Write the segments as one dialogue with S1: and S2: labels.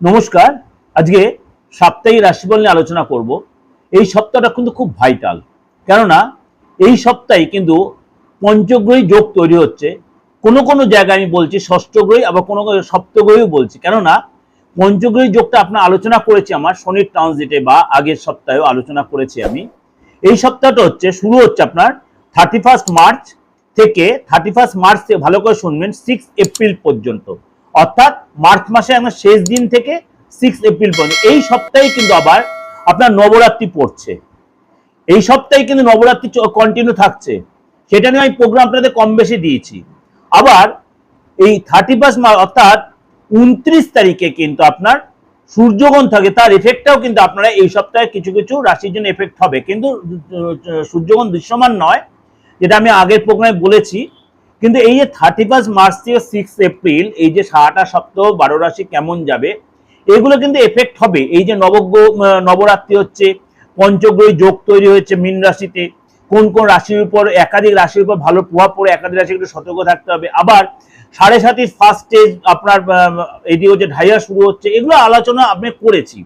S1: নমস্কার। আজকে সাপ্তাহিক রাশিফল নিয়ে আলোচনা করব। এই সপ্তাহটা কিন্তু খুব ভাইটাল কেননা এই সপ্তাহে কিন্তু পঞ্চগ্রহী যোগ তৈরি হচ্ছে। কোনো কোনো জায়গায় আমি বলছি ষষ্ঠগ্রহী, আবার কোনো কোনো সপ্তগ্রহীও বলছি। কেননা পঞ্চগ্রহী যোগটা আপনার আলোচনা করেছি আমার, শনির ট্রানজিটে বা আগের সপ্তাহেও আলোচনা করেছি আমি। এই সপ্তাহটা হচ্ছে, শুরু হচ্ছে আপনার থার্টি ফার্স্ট মার্চ থেকে থার্টি ফার্স্ট মার্চ থেকে ভালো করে শুনবেন সিক্স এপ্রিল পর্যন্ত। অর্থাৎ মার্চ মাসে আমার শেষ দিন থেকে সিক্স এপ্রিল পর্যন্ত। এই সপ্তাহে কিন্তু আবার আপনার নবরাত্রি পড়ছে। এই সপ্তাহে কিন্তু নবরাত্রি কন্টিনিউ থাকছে। সেটা নিয়ে আমি প্রোগ্রাম আপনাদের কম বেশি দিয়েছি। আবার এই থার্টি ফার্স্ট মার্চ অর্থাৎ উনত্রিশ তারিখে কিন্তু আপনার সূর্যগ্রহণ থাকে, তার এফেক্টটাও কিন্তু আপনারা এই সপ্তাহে কিছু কিছু রাশির জন্য এফেক্ট হবে। কিন্তু সূর্যগ্রহণ দৃশ্যমান নয়। যেটা আমি আগের প্রোগ্রামে বলেছি কিন্তু এই যে থার্টি ফার্স্ট মার্চ থেকে সিক্স এপ্রিল এই যে সারাটা সপ্তাহ বারো রাশি কেমন যাবে, এগুলো কিন্তু এফেক্ট হবে। এই যে নবগ্রহ নবরাত্রি হচ্ছে, পঞ্চগ্রহী যোগ তৈরি হয়েছে মীন রাশিতে। কোন কোন রাশির উপর একাধিক রাশির উপর ভালো প্রভাব পড়ে, একাধিক রাশি একটু সতর্ক থাকতে হবে। আবার সাড়ে সাতির ফার্স্ট স্টেজ আপনার এদিকে হচ্ছে ঢাইয়া শুরু হচ্ছে, এগুলো আলোচনা আমি করেছি।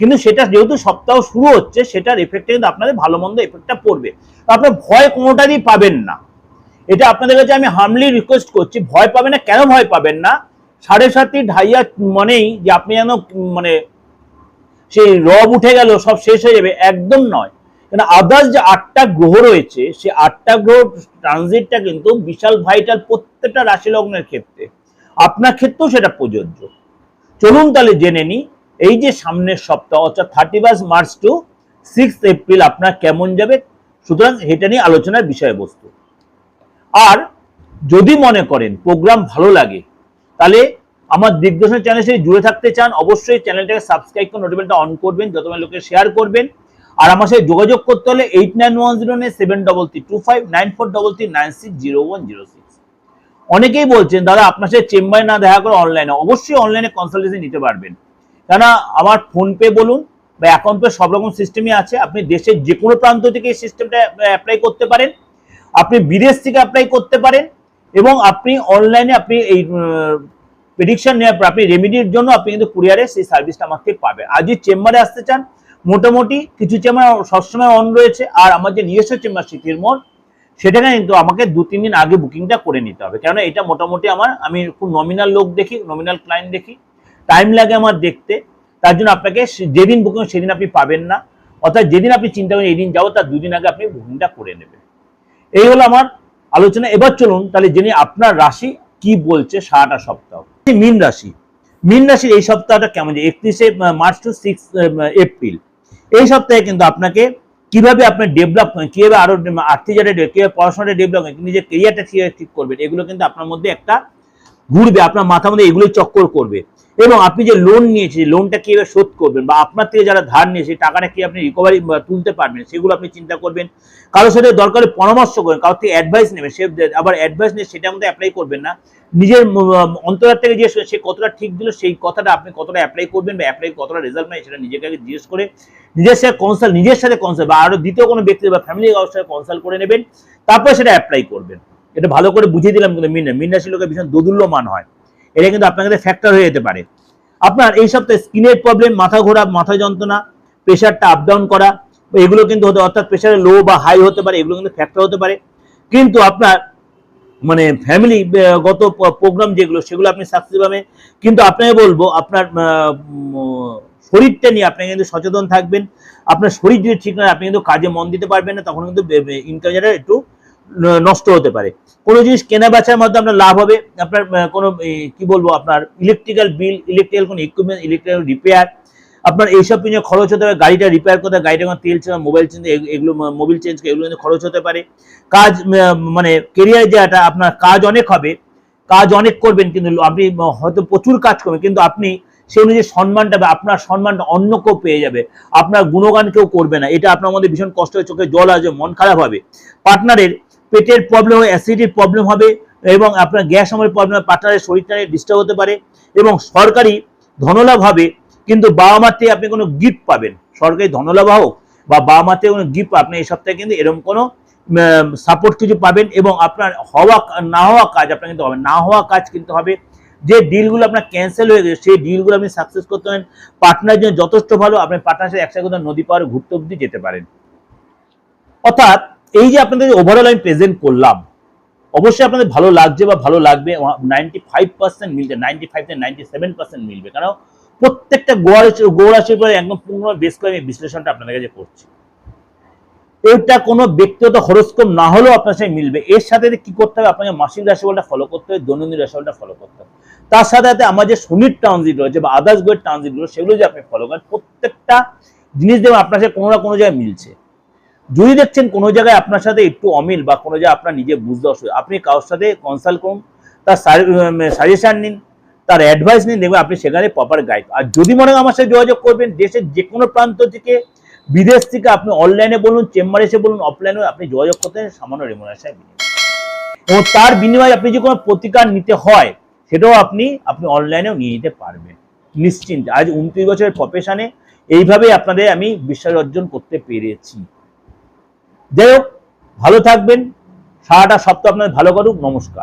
S1: কিন্তু সেটা যেহেতু সপ্তাহ শুরু হচ্ছে, সেটার এফেক্টে কিন্তু আপনাদের ভালো মন্দ এফেক্টটা পড়বে। আপনার ভয় কোনোটারই পাবেন না। এটা আপনাদের কাছে আমি হামলি রিকোয়েস্ট করছি, ভয় পাবেন না, কেন ভয় পাবেন না? সাড়ে সাতটি ঢাইয়া মানেই যে আপনি যেন মানে সেই রব উঠে গেল, সব শেষ হয়ে যাবে, একদম নয়। কেন আদার্স যে আটটা গ্রহ রয়েছে, সেই আটটা গ্রহ ট্রানজিটটা কিন্তু বিশাল ভাইটাল প্রত্যেকটা রাশি লগ্নের ক্ষেত্রে। আপনার ক্ষেত্রেও সেটা প্রযোজ্য। চলুন তাহলে জেনে নিই, এই যে সামনের সপ্তাহ, অর্থাৎ thirty first March to six April আপনার কেমন যাবে? সুতরাং এটা নিয়ে আলোচনার বিষয়বস্তু। আর যদি মনে করেন প্রোগ্রাম ভালো লাগে, তাহলে আমার দিগদর্শন চ্যানেল সাথে জুড়ে থাকতে চান, অবশ্যই চ্যানেলটাকে সাবস্ক্রাইব করে নোটিফিকেশনটা অন করবেন, যত লোকে শেয়ার করবেন। আর আমার সাথে যোগাযোগ করতে হলে eight nine one zero nine seven double three two five nine four double three nine six zero one zero six অনেকেই বলছেন, দাদা, আপনার সাথে চেম্বারে না দেখা করে অনলাইনে অবশ্যই অনলাইনে কনসালটেশন নিতে পারবেন। কেননা, আমার ফোনপে বলুন বা অ্যাকাউন্ট পে সব রকম সিস্টেমই আছে। আপনি দেশের যে কোনো প্রান্ত থেকে এই সিস্টেমটা অ্যাপ্লাই করতে পারেন। আপনি বিদেশ থেকে অ্যাপ্লাই করতে পারেন এবং আপনি অনলাইনে আপনি এই প্রেডিকশন নেওয়ার পর আপনি রেমিডির জন্য আপনি কিন্তু কুরিয়ারে সেই সার্ভিসটা আমার থেকে পাবেন। আজই চেম্বারে আসতে চান, মোটামুটি কিছু চেম্বার সবসময় অন রয়েছে। আর আমার যে নিজস্ব চেম্বার স্মৃতির মোড় সেটাকে কিন্তু আমাকে দু, তিন দিন আগে বুকিংটা করে নিতে হবে। কেননা এটা মোটামুটি আমার, আমি খুব নমিনাল লোক দেখি নমিনাল ক্লায়েন্ট দেখি। টাইম লাগে আমার দেখতে। তার জন্য আপনাকে যেদিন বুকিং সেদিন আপনি পাবেন না। অর্থাৎ যেদিন আপনি চিন্তা করেন, এই দিন যাব, তার দুদিন আগে আপনি বুকিংটা করে নেবেন। এই হলো আমার আলোচনা। এবার চলুন তাহলে জেনে আপনার রাশি কি বলছে সারাটা সপ্তাহ। মিন রাশি। মিন রাশির এই সপ্তাহটা কেমন যে একত্রিশে মার্চ টু সিক্স এপ্রিল এই সপ্তাহে কিন্তু আপনাকে কীভাবে আপনার ডেভেলপ করেন কীভাবে আরও আর্থিক জায়গায় কীভাবে পড়াশোনাটা ডেভেলপ করেন নিজের কেরিয়ারটা ঠিক করবেন, এগুলো কিন্তু আপনার মধ্যে একটা ঘুরবে, আপনার মাথার মধ্যে এগুলোই চক্কর করবে। এবং আপনি যে লোন নিয়েছেন লোনটা কীভাবে শোধ করবেন বা আপনার থেকে যারা ধার নিয়েছে টাকাটা কি আপনি রিকভারি তুলতে পারবেন, সেগুলো আপনি চিন্তা করবেন। কারোর সাথে দরকারে পরামর্শ করেন কারোর থেকে অ্যাডভাইস নেবেন, সে আবার অ্যাডভাইস নিয়ে সেটার মধ্যে অ্যাপ্লাই করবেন না। নিজের অন্তরার থেকে যে সে কতটা ঠিক দিল, সেই কথাটা আপনি কতটা অ্যাপ্লাই করবেন বা অ্যাপ্লাই কতটা রেজাল্ট নেয় সেটা নিজেকে আগে জিজ্ঞেস করে, নিজের সাথে কনসাল্ট নিজের সাথে কনসাল্ট বা আরও দ্বিতীয় কোনো ব্যক্তি বা ফ্যামিলি কারোর সাথে কনসাল্ট করে নেবেন, তারপরে সেটা অ্যাপ্লাই করবেন। এটা ভালো করে বুঝিয়ে দিলাম কিন্তু মিন মিন লোকের ভীষণ দোদুল্যমান হয়। এটা কিন্তু আপনার কাছে ফ্যাক্টর হয়ে যেতে পারে। আপনার এই সপ্তাহে স্কিনের প্রবলেম মাথা ঘোরা, মাথা যন্ত্রণা প্রেশারটা আপ ডাউন করা, এগুলো কিন্তু হতে অর্থাৎ প্রেশারে লো বা হাই হতে পারে, এগুলো কিন্তু ফ্যাক্টর হতে পারে। কিন্তু আপনার মানে ফ্যামিলি গত প্রোগ্রাম যেগুলো, সেগুলো আপনি সাকসেস পাবেন। কিন্তু আপনাকে বলব, আপনার শরীরটা নিয়ে আপনি কিন্তু সচেতন থাকবেন। আপনার শরীর যদি ঠিক নয় আপনি কিন্তু কাজে মন দিতে পারবেন না, তখন কিন্তু ইনকাম একটু ন- নষ্ট হতে পারে। কোনো জিনিস কেনা বেচার মধ্যে আপনার লাভ হবে। আপনার কোনো কি বলব, আপনার ইলেকট্রিক্যাল বিল ইলেকট্রিক্যাল কোনো ইকুইপমেন্ট ইলেকট্রিক্যাল রিপেয়ার আপনার এইসব পিছনে খরচ হতে পারে। গাড়িটা রিপেয়ার করতে, গাড়িটা কোনো তেল চেঞ্জ মোবাইল চেঞ্জ এগুলো মোবিল চেঞ্জ এগুলো কিন্তু খরচ হতে পারে। কাজ মানে কেরিয়ার যেটা আপনার কাজ অনেক হবে। কাজ অনেক করবেন কিন্তু আপনি হয়তো প্রচুর কাজ করবেন, কিন্তু আপনি সেই অনুযায়ী সম্মানটা বা আপনার সম্মানটা অন্য কেউ পেয়ে যাবে। আপনার গুণগান কেউ করবে না। এটা আপনার মধ্যে ভীষণ কষ্ট হয়ে চোখে জল আসবে, মন খারাপ হবে। পার্টনারের পেটের প্রবলেম হবে অ্যাসিডির প্রবলেম হবে এবং আপনার গ্যাস আমার প্রবলেম পার্টনারের শরীরটা ডিস্টার্ব হতে পারে এবং সরকারি ধনলাভ হবে, কিন্তু বাবা মার থেকে আপনি কোনো গিফট পাবেন। সরকারি ধনলাভ হোক বা বাবা মার থেকে কোনো গিফট আপনি এই সপ্তাহে কিন্তু এরকম কোনো সাপোর্ট কিছু পাবেন এবং আপনার হওয়া, না হওয়া কাজ আপনার কিন্তু হবে না হওয়া কাজ কিন্তু হবে। যে ডিলগুলো আপনার ক্যান্সেল হয়ে গেছে, সেই ডিলগুলো আপনি সাকসেস করতে পারেন। পার্টনার জন্য যথেষ্ট ভালো, আপনি পার্টনার সাথে একসাথে কোথাও নদী পাহাড়ে ঘুরতে অব্দি যেতে পারেন। অর্থাৎ এই যে আপনাদের ওভারঅল আমি প্রেজেন্ট করলাম, অবশ্যই আপনাদের ভালো লাগছে বা ভালো লাগবে নাইনটি ফাইভ পার্সেন্ট মিলবে নাইনটি ফাইভ থেকে নাইনটি সেভেন পার্সেন্ট মিলবে। কারণ প্রত্যেকটা গোড়াশি গোড়াশির পরে একদম পূর্ণ বেশ করে আমি বিশ্লেষণটা আপনাদের কাছে করছি। এটা কোনো ব্যক্তিগত হরস্কোপ না হলেও আপনার সাথে মিলবে। এর সাথে কি করতে হবে? আপনাকে মাসিক রাশিফলটা ফলো করতে হবে, দৈনন্দিন রাশিফলটা ফলো করতে হবে। তার সাথে সাথে আমার যে শনির ট্রানজিট রয়েছে বা আদার্স গোয়ের ট্রানজিটগুলো সেগুলো যে আপনি ফলো করেন, প্রত্যেকটা জিনিস দেখবেন আপনার সাথে কোনো না কোনো জায়গায় মিলছে। যদি দেখছেন কোনো জায়গায় আপনার সাথে একটু অমিল বা কোনো জায়গায় আপনার নিজে বুঝতে অসুবিধা আপনি কারোর সাথে কনসাল্ট করুন, তার সাজেশন নিন, তার অ্যাডভাইস নিন, দেখবেন আপনি সেখানে প্রপার গাইড আর যদি মনে হয় আমার সাথে যোগাযোগ করবেন, দেশের যে কোনো প্রান্ত থেকে, বিদেশ থেকে আপনি অনলাইনে বলুন চেম্বারে এসে বলুন অফলাইনে আপনি যোগাযোগ করতে সামান্য রেমুনারেশন বিনিময়। এবং তার বিনিময়ে আপনি যে কোনো প্রতিকার নিতে হয়, সেটাও আপনি আপনি অনলাইনেও নিয়ে নিতে পারবেন। নিশ্চিন্তে। আজ উনত্রিশ বছরের প্রফেশনে এইভাবেই আপনাদের আমি বিশ্বাস অর্জন করতে পেরেছি। যাই হোক ভালো থাকবেন। সারাটা সপ্তাহ আপনাদের ভালো করুক। নমস্কার।